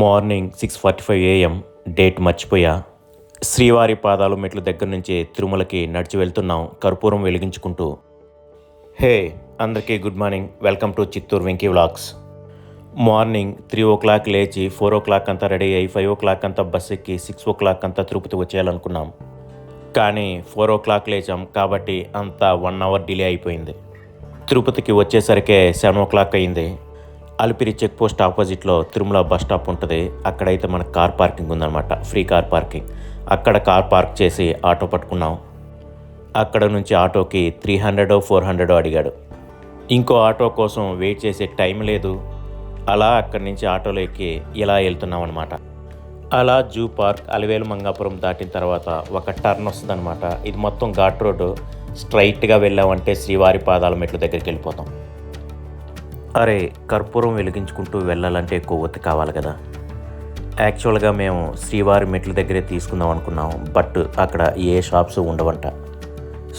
Morning six forty five AM date మర్చిపోయా. శ్రీవారి పాదాలు మెట్ల దగ్గర నుంచి తిరుమలకి నడిచి వెళ్తున్నాం కర్పూరం వెలిగించుకుంటూ. హే అందరికీ good morning. Welcome to Chittoor Venky vlogs. Morning three o'clock లేచి ఫోర్ ఓ క్లాక్ అంతా రెడీ అయ్యి ఫైవ్ ఓ క్లాక్ అంతా బస్ ఎక్కి సిక్స్ ఓ క్లాక్ అంతా తిరుపతి వచ్చేయాలనుకున్నాం. కానీ ఫోర్ ఓ క్లాక్ లేచాం కాబట్టి అంతా వన్ అవర్ డిలే అయిపోయింది. తిరుపతికి వచ్చేసరికే సెవెన్ ఓ క్లాక్ అయింది. అలిపిరి చెక్ పోస్ట్ ఆపోజిట్లో తిరుమల బస్ స్టాప్ ఉంటుంది. అక్కడైతే మనకు కార్ పార్కింగ్ ఉందన్నమాట. Free car parking. అక్కడ కార్ పార్క్ చేసి ఆటో పట్టుకున్నాం. అక్కడ నుంచి ఆటోకి త్రీ హండ్రెడ్ ఫోర్ హండ్రెడ్ అడిగాడు. ఇంకో ఆటో కోసం వెయిట్ చేసే టైం లేదు. అలా అక్కడి నుంచి ఆటోలో ఎక్కి ఇలా వెళ్తున్నాం అనమాట అలా జూ పార్క్ అలివేలు మంగాపురం దాటిన తర్వాత ఒక టర్న్ వస్తుందన్నమాట. ఇది మొత్తం ఘాట్ రోడ్డు. స్ట్రైట్గా వెళ్ళామంటే శ్రీవారి పాదాల మెట్ల దగ్గరికి వెళ్ళిపోతాం. అరే కర్పూరం వెలిగించుకుంటూ వెళ్ళాలంటే కొవ్వొత్తి కావాలి కదా. యాక్చువల్గా మేము శ్రీవారి మెట్ల దగ్గరే తీసుకుందాం అనుకున్నాం బట్ అక్కడ ఏ షాప్స్ ఉండవంట.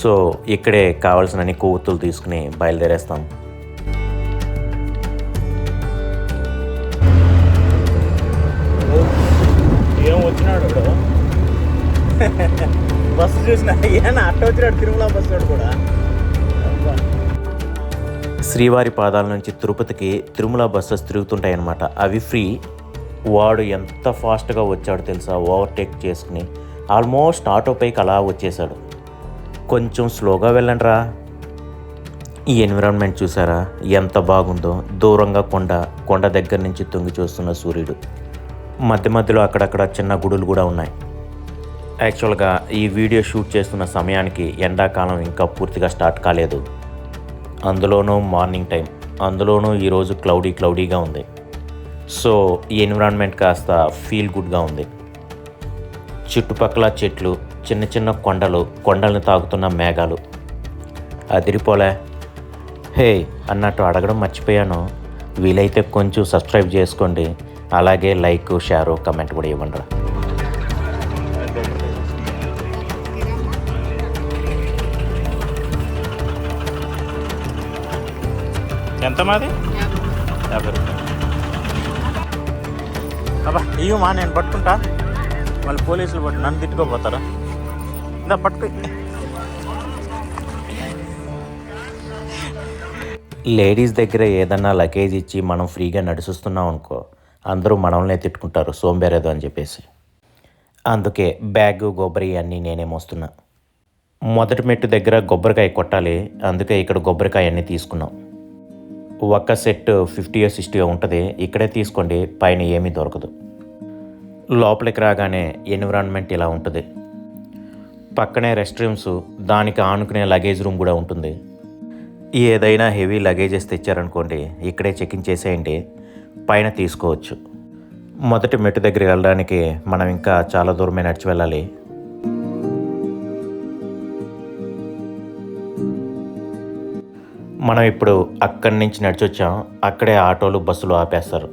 సో ఇక్కడే కావాల్సిన కొవ్వొత్తులు తీసుకుని బయలుదేరేస్తాం. ఏం వచ్చినాడు బస్సు చూసిన ఏనా అట్ట వచ్చినాడు తిరుమల బస్సు కూడా. శ్రీవారి పాదాల నుంచి తిరుపతికి తిరుమల బస్సెస్ తిరుగుతుంటాయన్నమాట. అవి ఫ్రీ. వాడు ఎంత ఫాస్ట్గా వచ్చాడు తెలుసా? ఓవర్టేక్ చేసుకుని ఆల్మోస్ట్ ఆటో పైకి అలా వచ్చేసాడు. కొంచెం స్లోగా వెళ్ళండి రా ఈ ఎన్విరాన్మెంట్ చూసారా? ఎంత బాగుందో. దూరంగా కొండ కొండ దగ్గర నుంచి తొంగి చూస్తున్న సూర్యుడు. మధ్య మధ్యలో అక్కడక్కడ చిన్న గుడులు కూడా ఉన్నాయి. యాక్చువల్గా ఈ వీడియో షూట్ చేస్తున్న సమయానికి ఎండాకాలం ఇంకా పూర్తిగా స్టార్ట్ కాలేదు. అందులోనూ మార్నింగ్ టైం. అందులోనూ ఈరోజు క్లౌడీ క్లౌడీగా ఉంది. సో ఈ ఎన్విరాన్మెంట్ కాస్త ఫీల్ గుడ్గా ఉంది. చుట్టుపక్కల చెట్లు చిన్న చిన్న కొండలు కొండల్ని తాగుతున్న మేఘాలు. అదిరిపోలే. హే అన్నట్టు అడగడం మర్చిపోయాను. వీలైతే కొంచెం సబ్స్క్రైబ్ చేసుకోండి. అలాగే లైక్ షేరు కమెంట్ కూడా ఇవ్వండి ఎంత మాది? యాభై రూపాయలు. అబ్బా ఇవ్వమా నేను పట్టుకుంటా. మళ్ళీ పోలీసులు పట్టు నన్ను తిట్టుకోపోతారా? ఇందా పట్టుకు. లేడీస్ దగ్గర ఏదన్నా లగేజ్ ఇచ్చి మనం ఫ్రీగా నడుస్తున్నాం అనుకో అందరూ మనల్నే తిట్టుకుంటారు సోంబేరేదో అని చెప్పేసి. అందుకే బ్యాగ్ కొబ్బరి అన్నీ నేనే మోస్తున్నా. మొదటి మెట్టు దగ్గర కొబ్బరికాయ కొట్టాలి అందుకే ఇక్కడ కొబ్బరికాయ అన్నీ తీసుకున్నాం. ఒక్క సెట్ ఫిఫ్టీ సిక్స్టీ ఉంటుంది. ఇక్కడే తీసుకోండి పైన ఏమీ దొరకదు. లోపలికి రాగానే ఎన్విరాన్మెంట్ ఇలా ఉంటుంది. పక్కనే రెస్ట్ రూమ్స్ దానికి ఆనుకునే లగేజ్ రూమ్ కూడా ఉంటుంది. ఏదైనా హెవీ లగేజెస్ తెచ్చారనుకోండి ఇక్కడే చెకింగ్ చేసేయండి పైన తీసుకోవచ్చు. మొదటి మెట్టు దగ్గరికి వెళ్ళడానికి మనం ఇంకా చాలా దూరమే నడిచి వెళ్ళాలి. మనం ఇప్పుడు అక్కడి నుంచి నడిచొచ్చాం. అక్కడే ఆటోలు బస్సులు ఆపేస్తారు.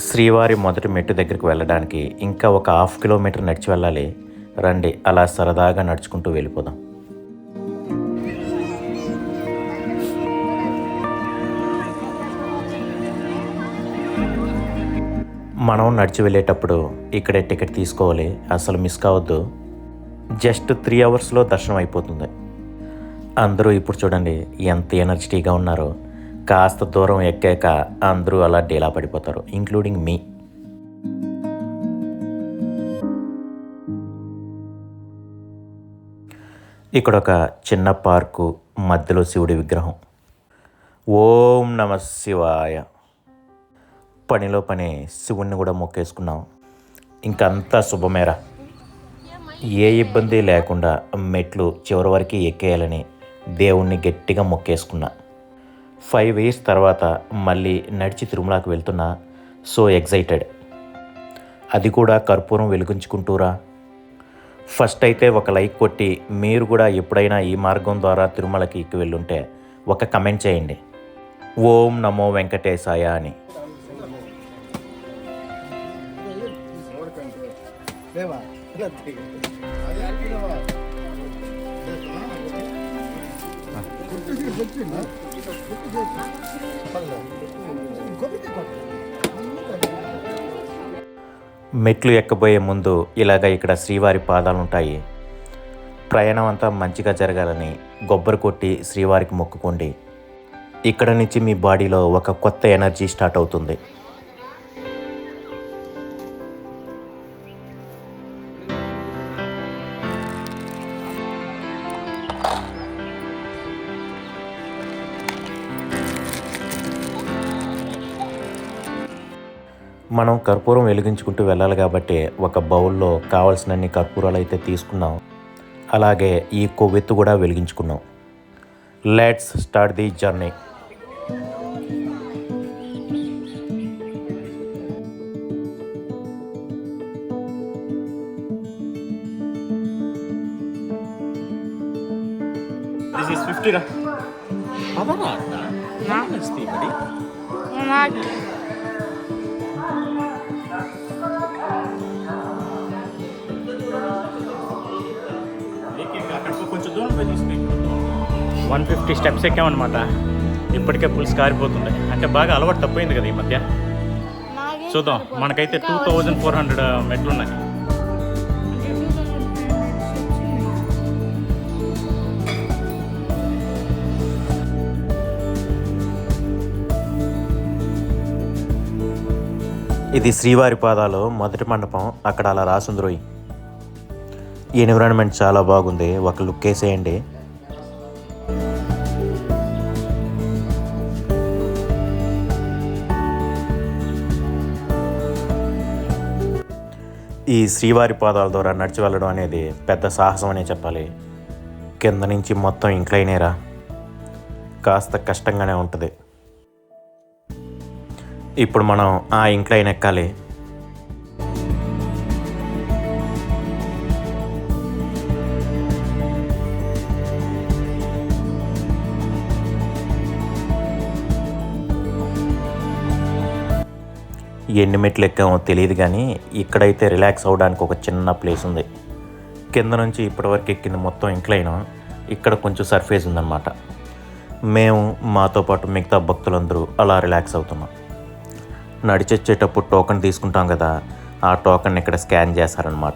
శ్రీవారి మొదటి మెట్టు దగ్గరికి వెళ్ళడానికి ఇంకా ఒక హాఫ్ కిలోమీటర్ నడిచి వెళ్ళాలి. రండి అలా సరదాగా నడుచుకుంటూ వెళ్ళిపోదాం. మనం నడిచి వెళ్ళేటప్పుడు ఇక్కడే టికెట్ తీసుకోవాలి. అసలు మిస్ కావద్దు. జస్ట్ త్రీ అవర్స్లో దర్శనం అయిపోతుంది. అందరూ ఇప్పుడు చూడండి ఎంత ఎనర్జిటీగా ఉన్నారో. కాస్త దూరం ఎక్కాక అందరూ అలా డీలా పడిపోతారు ఇంక్లూడింగ్ మీ. ఇక్కడ ఒక చిన్న పార్కు మధ్యలో శివుడి విగ్రహం. ఓం నమ శివాయ. పనిలో పని శివుణ్ణి కూడా మొక్కేసుకున్నాం. ఇంకంతా శుభమేరా. ఏ ఇబ్బంది లేకుండా మెట్లు చివరి వరకు ఎక్కేయాలని దేవుణ్ణి గట్టిగా మొక్కేసుకున్నా. ఫైవ్ ఇయర్స్ తర్వాత మళ్ళీ నడిచి తిరుమలకు వెళ్తున్నా సో ఎగ్జైటెడ్ అది కూడా కర్పూరం వెలిగించుకుంటూరా? ఫస్ట్ అయితే ఒక లైక్ కొట్టి మీరు కూడా ఎప్పుడైనా ఈ మార్గం ద్వారా తిరుమలకి ఎక్కి వెళ్ళుంటే ఒక కమెంట్ చేయండి. ఓం నమో వెంకటేశాయ అని. మెట్లు ఎక్కబోయే ముందు ఇలాగ ఇక్కడ శ్రీవారి పాదాలుంటాయి. ప్రయాణం అంతా మంచిగా జరగాలని గొబ్బరు కొట్టి శ్రీవారికి మొక్కుకోండి. ఇక్కడ నుంచి మీ బాడీలో ఒక కొత్త ఎనర్జీ స్టార్ట్ అవుతుంది. మనం కర్పూరం వెలిగించుకుంటూ వెళ్ళాలి కాబట్టి ఒక బౌల్లో కావాల్సినన్ని కర్పూరాలు అయితే తీసుకున్నాం. అలాగే ఈ కొవ్వెత్తు కూడా వెలిగించుకున్నాం. లెట్స్ స్టార్ట్ ది జర్నీ నాకు వన్ ఫిఫ్టీ స్టెప్స్ ఎక్కామన్నమాట. ఇప్పటికే పులుసు కారిపోతుంది అంటే బాగా అలవాటు తప్పింది కదా ఈ మధ్య. నాకే చూద్దాం. మనకైతే టూ థౌజండ్ ఫోర్ హండ్రెడ్ మెట్లు ఉన్నాయి ఇది శ్రీవారి పాదాలు మొదటి మండపం అక్కడ అలా రాసుంది రోయ్. ఈ ఎన్విరాన్మెంట్ చాలా బాగుంది. ఒక లుక్ వేసేయండి. ఈ శ్రీవారి పాదాల ద్వారా నడిచి వెళ్ళడం అనేది పెద్ద సాహసం అనే చెప్పాలి. కింద నుంచి మొత్తం ఇంక్లైనేరా కాస్త కష్టంగానే ఉంటుంది. ఇప్పుడు మనం ఆ ఇంక్లైన్ ఎక్కాలి. ఎన్ని మెట్లు ఎక్కామో తెలియదు కానీ ఇక్కడైతే రిలాక్స్ అవ్వడానికి ఒక చిన్న ప్లేస్ ఉంది. కింద నుంచి ఇప్పటివరకు ఎక్కింది మొత్తం ఇంక్లైన్ ఇక్కడ కొంచెం సర్ఫేస్ ఉందన్నమాట. మేము మాతో పాటు మిగతా భక్తులందరూ అలా రిలాక్స్ అవుతున్నాం. నడిచొచ్చేటప్పుడు టోకెన్ తీసుకుంటాం కదా ఆ టోకెన్ ఇక్కడ స్కాన్ చేస్తారనమాట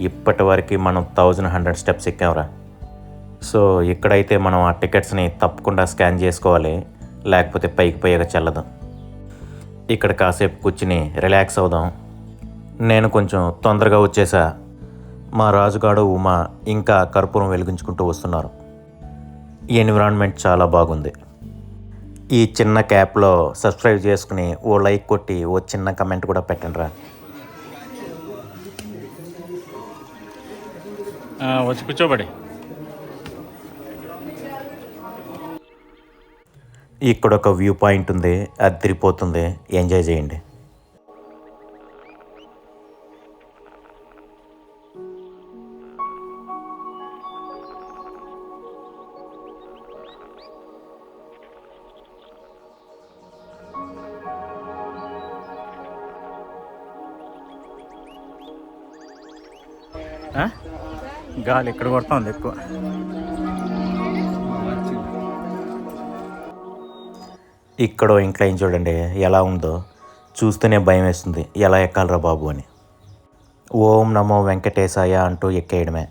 ఇప్పటి వరకు మనం థౌజండ్ హండ్రెడ్ స్టెప్స్ ఎక్కాంరా. సో ఇక్కడైతే మనం ఆ టికెట్స్ని తప్పకుండా స్కాన్ చేసుకోవాలి. లేకపోతే పైకి పోయాక చెల్లదు. ఇక్కడ కాసేపు కూర్చుని రిలాక్స్ అవుదాం. నేను కొంచెం తొందరగా వచ్చేసా. మా రాజుగాడు ఉమా ఇంకా కర్పూరం వెలిగించుకుంటూ వస్తున్నారు. ఈ ఎన్విరాన్మెంట్ చాలా బాగుంది. ఈ చిన్న క్యాప్లో సబ్స్క్రైబ్ చేసుకుని ఓ లైక్ కొట్టి ఓ చిన్న కమెంట్ కూడా పెట్టండి రా వచ్చి కూర్చోబడి. ఇక్కడ ఒక వ్యూ పాయింట్ ఉంది అది తిరిగిపోతుంది ఎంజాయ్ చేయండి. గాలి ఇక్కడ కొడుతుంది ఎక్కువ? ఇక్కడో ఇంక్లైన్ చూడండి ఎలా ఉందో. చూస్తూనే భయం వేస్తుంది ఎలా ఎక్కాలరా బాబు అని. ఓం నమో వెంకటేశాయ అంటూ ఎక్కేయడమే.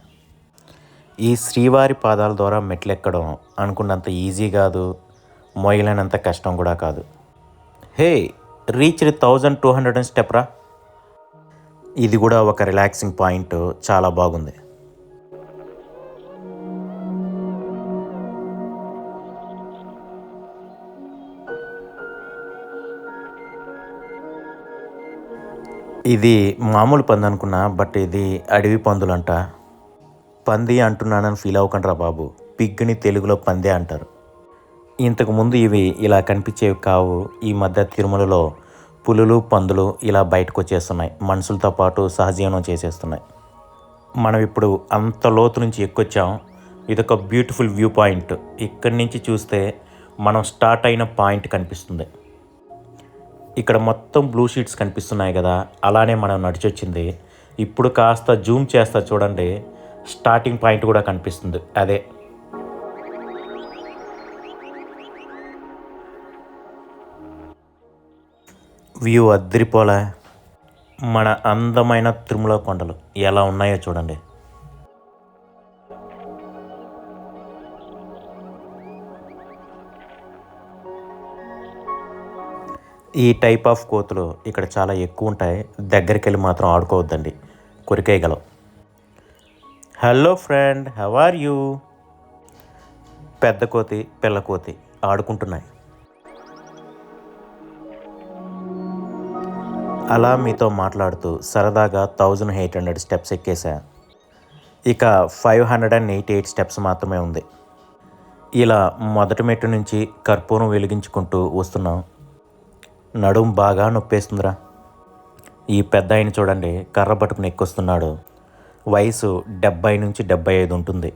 ఈ శ్రీవారి పాదాల ద్వారా మెట్లు ఎక్కడం అనుకున్నంత ఈజీ కాదు మొయ్యలేనంత కష్టం కూడా కాదు. Hey reach thousand two hundred and step రా. ఇది కూడా ఒక రిలాక్సింగ్ పాయింట్ చాలా బాగుంది. ఇది మామూలు పంది అనుకున్నా బట్ ఇది అడవి పందులంట. పంది అంటున్నానని ఫీల్ అవ్వకండి బాబు. పిగ్ని తెలుగులో పందే అంటారు. ఇంతకు ముందు ఇవి ఇలా కనిపించేవి కావు. ఈ మధ్య తిరుమలలో పులులు పందులు ఇలా బయటకు వచ్చేస్తున్నాయి మనుషులతో పాటు సహజీవనం చేసేస్తున్నాయి. మనం ఇప్పుడు అంత లోతు నుంచి ఎక్కొచ్చాం ఇదొక బ్యూటిఫుల్ వ్యూ పాయింట్. ఇక్కడి నుంచి చూస్తే మనం స్టార్ట్ అయిన పాయింట్ కనిపిస్తుంది. ఇక్కడ మొత్తం బ్లూ షీట్స్ కనిపిస్తున్నాయి కదా అలానే మనం నడిచొచ్చింది. ఇప్పుడు కాస్త జూమ్ చేస్తా చూడండి స్టార్టింగ్ పాయింట్ కూడా కనిపిస్తుంది. అదే. వ్యూ అద్దరిపోలే మన అందమైన తిరుమల కొండలు ఎలా ఉన్నాయో చూడండి. ఈ టైప్ ఆఫ్ కోతులు ఇక్కడ చాలా ఎక్కువ ఉంటాయి. దగ్గరికి వెళ్ళి మాత్రం ఆడుకోవద్దండి. కొరికేయగలవు hello friend how are you పెద్ద కోతి పిల్ల కోతి ఆడుకుంటున్నాయి. అలా మీతో మాట్లాడుతూ సరదాగా థౌజండ్ ఎయిట్ హండ్రెడ్ స్టెప్స్ ఎక్కేసా ఇక five hundred and eighty eight steps మాత్రమే ఉంది. ఇలా మొదటి మెట్టు నుంచి కర్పూరం వెలిగించుకుంటూ వస్తున్నాం. నడుం బాగా నొప్పేస్తుందిరా. ఈ పెద్ద ఆయన చూడండి కర్ర పట్టుకుని ఎక్కొస్తున్నాడు. వయసు డెబ్బై నుంచి డెబ్బై ఐదు ఉంటుంది.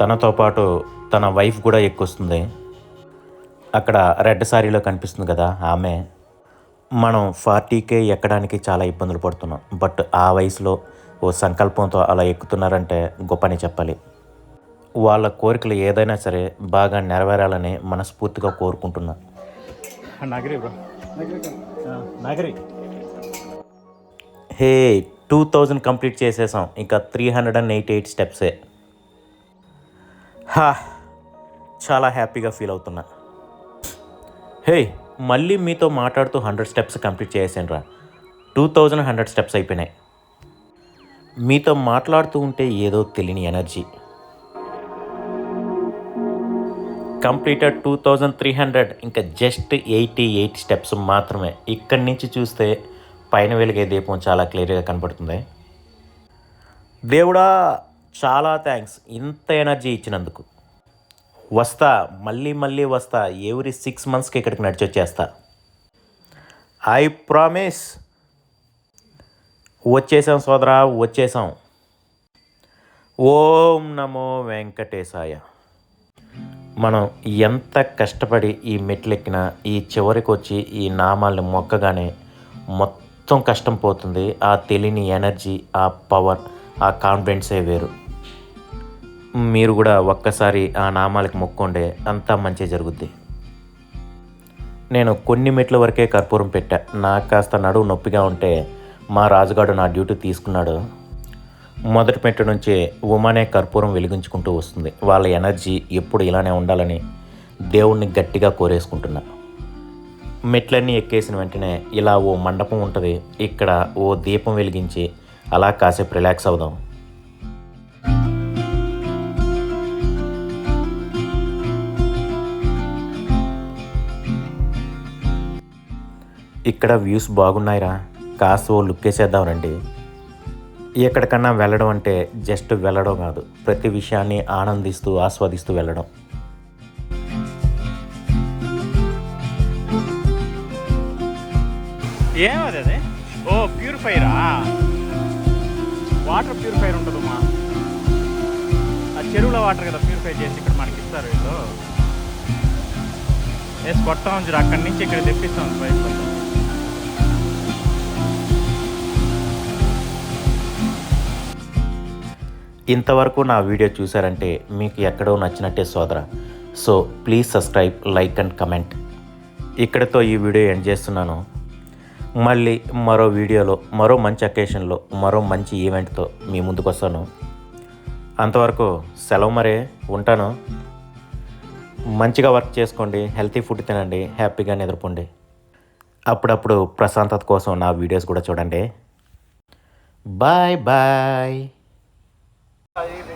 తనతో పాటు తన వైఫ్ కూడా ఎక్కువస్తుంది అక్కడ రెడ్ సారీలో కనిపిస్తుంది కదా ఆమె. మనం ఫార్టీకే ఎక్కడానికి చాలా ఇబ్బందులు పడుతున్నాం. బట్ ఆ వయసులో ఓ సంకల్పంతో అలా ఎక్కుతున్నారంటే గొప్పని చెప్పాలి. వాళ్ళ కోరికలు ఏదైనా సరే బాగా నెరవేరాలని మనస్ఫూర్తిగా కోరుకుంటున్నాను Nagari bro. Nagari. Hey two thousand complete చేసేసాం. ఇంకా three hundred and eighty eight స్టెప్సే హా చాలా హ్యాపీగా ఫీల్ అవుతున్నా. హే మళ్ళీ మీతో మాట్లాడుతూ హండ్రెడ్ స్టెప్స్ కంప్లీట్ చేసాను రా. టూ థౌజండ్ హండ్రెడ్ స్టెప్స్ అయిపోయినాయి. మీతో మాట్లాడుతూ ఉంటే ఏదో తెలియని energy. Completed two thousand three hundred ఇంకా జస్ట్ ఎయిటీ ఎయిట్ స్టెప్స్ మాత్రమే. ఇక్కడి నుంచి చూస్తే పైన వెలిగే దీపం చాలా క్లియర్గా కనపడుతుంది. దేవుడా చాలా థ్యాంక్స్ ఇంత ఎనర్జీ ఇచ్చినందుకు. వస్తా మళ్ళీ మళ్ళీ వస్తా ఎవ్రీ సిక్స్ మంత్స్కి ఇక్కడికి నడిచి వచ్చేస్తా. I promise. వచ్చేసాం సోదరా వచ్చేసాం ఓం నమో వెంకటేశాయ. మనం ఎంత కష్టపడి ఈ మెట్లెక్కినా ఈ చివరికి వచ్చి ఈ నామాల్ని మొక్కగానే మొత్తం కష్టం పోతుంది. ఆ తెలియని ఎనర్జీ ఆ పవర్ ఆ కాన్ఫిడెన్సే వేరు. మీరు కూడా ఒక్కసారి ఆ నామాలకి మొక్కుండే అంతా మంచి జరుగుద్ది. నేను కొన్ని మెట్ల వరకే కర్పూరం పెట్టా. నాకు కాస్త నడువు నొప్పిగా ఉంటే మా రాజుగాడు నా డ్యూటీ తీసుకున్నాడు. మొదటి మెట్టు నుంచే ఉమానే కర్పూరం వెలిగించుకుంటూ వస్తుంది. వాళ్ళ ఎనర్జీ ఎప్పుడు ఇలానే ఉండాలని దేవుణ్ణి గట్టిగా కోరేసుకుంటున్నా. మెట్లన్నీ ఎక్కేసిన వెంటనే ఇలా ఓ మండపం ఉంటుంది. ఇక్కడ ఓ దీపం వెలిగించి అలా కాసేపు రిలాక్స్ అవుదాం. ఇక్కడ వ్యూస్ బాగున్నాయిరా. కాస్త ఓ లుక్ వేసేద్దాం రండి. ఎక్కడికన్నా వెళ్ళడం అంటే జస్ట్ వెళ్ళడం కాదు. ప్రతి విషయాన్ని ఆనందిస్తూ ఆస్వాదిస్తూ వెళ్ళడం. ఏమది అది? ఓ ప్యూరిఫైరా? వాటర్ ప్యూరిఫైర్ ఉంటుందమ్మా. ఆ చెరువులో వాటర్ కదా ప్యూరిఫై చేసి ఇక్కడ మనకి ఇస్తారు వీళ్ళు. వేసి కొట్టం అక్కడి నుంచి ఇక్కడ తెప్పిస్తాం. పైప్ ఇంతవరకు నా వీడియో చూసారంటే మీకు ఎక్కడో నచ్చినట్టే సోదర. So please subscribe like and comment. ఇక్కడితో ఈ వీడియో ఎండ్ చేస్తున్నాను. మళ్ళీ మరో వీడియోలో మరో మంచి అకేషన్లో మరో మంచి ఈవెంట్తో మీ ముందుకు వస్తాను. అంతవరకు సెలవు మరే ఉంటాను. మంచిగా వర్క్ చేసుకోండి హెల్తీ ఫుడ్ తినండి హ్యాపీగా నిద్రపోండి. అప్పుడప్పుడు ప్రశాంతత కోసం నా వీడియోస్ కూడా చూడండి. Bye bye. এই